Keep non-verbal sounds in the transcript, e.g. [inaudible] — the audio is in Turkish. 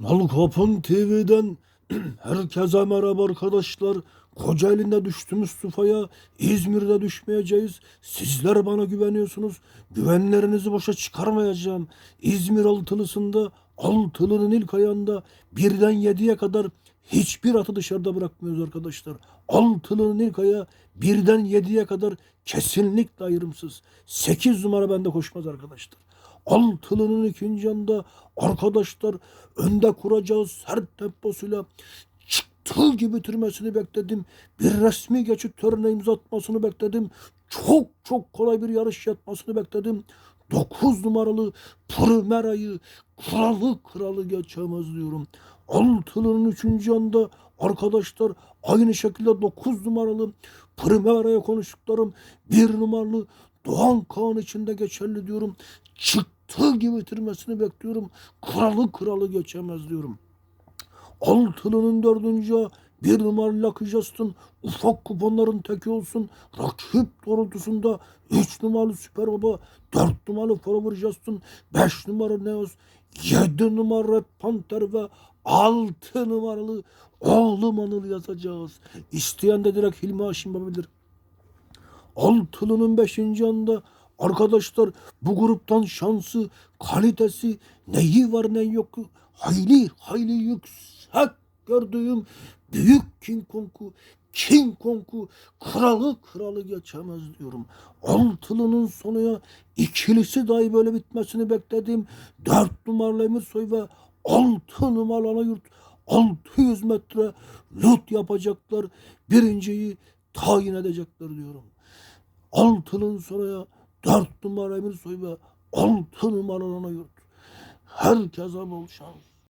Nal Kapın TV'den [clears throat] herkese merhaba arkadaşlar. Kocaeli'nde düştüğümüz tufaya İzmir'de düşmeyeceğiz. Sizler bana güveniyorsunuz. Güvenlerinizi boşa çıkarmayacağım. İzmir altılısında altılının ilk ayağında birden yediye kadar hiçbir atı dışarıda bırakmıyoruz arkadaşlar. Altılının ilk ayağı birden yediye kadar kesinlikle ayrımsız. Sekiz numara bende koşmaz arkadaşlar. Altılının ikinci anda arkadaşlar önde kuracağız sert temposuyla çıktığı gibi bitirmesini bekledim. Bir resmi geçit törene imza atmasını bekledim. Çok çok kolay bir yarış yapmasını bekledim. 9 numaralı Primera'yı kralı kralı geçemez diyorum. Altılının üçüncü anda arkadaşlar aynı şekilde 9 numaralı Primera'ya konuştuklarım bir numaralı Doğan Kaan içinde geçerli diyorum. Çıktığı gibi bitirmesini bekliyorum. Kralı kralı geçemez diyorum. Altılının dördüncü bir numaralı Lucky Justin ufak kuponların teki olsun. Rakip doğrultusunda 3 numaralı Süper Baba, 4 numaralı Forever Justin, 5 numaralı Neos, 7 numaralı Panther ve 6 numaralı Oğlum Anıl yazacağız. İsteyen de direkt Hilmi Haşim yapabilir. Altılı'nın beşinci anda arkadaşlar bu gruptan şansı, kalitesi, neyi var ne yok hayli hayli yüksek gördüğüm büyük King Kong'u King Kong'u kralı kralı geçemez diyorum. Altılı'nın sonuya ikilisi dahi böyle bitmesini bekledim. Dört numaralı Emir Soy ve altı numaralı Anayurt 600 metre lut yapacaklar. Birinciyi tayin edecekler diyorum. Altının sonraya dört numara Emir Soy ve altı numara Anayurt. Herkese bol şans.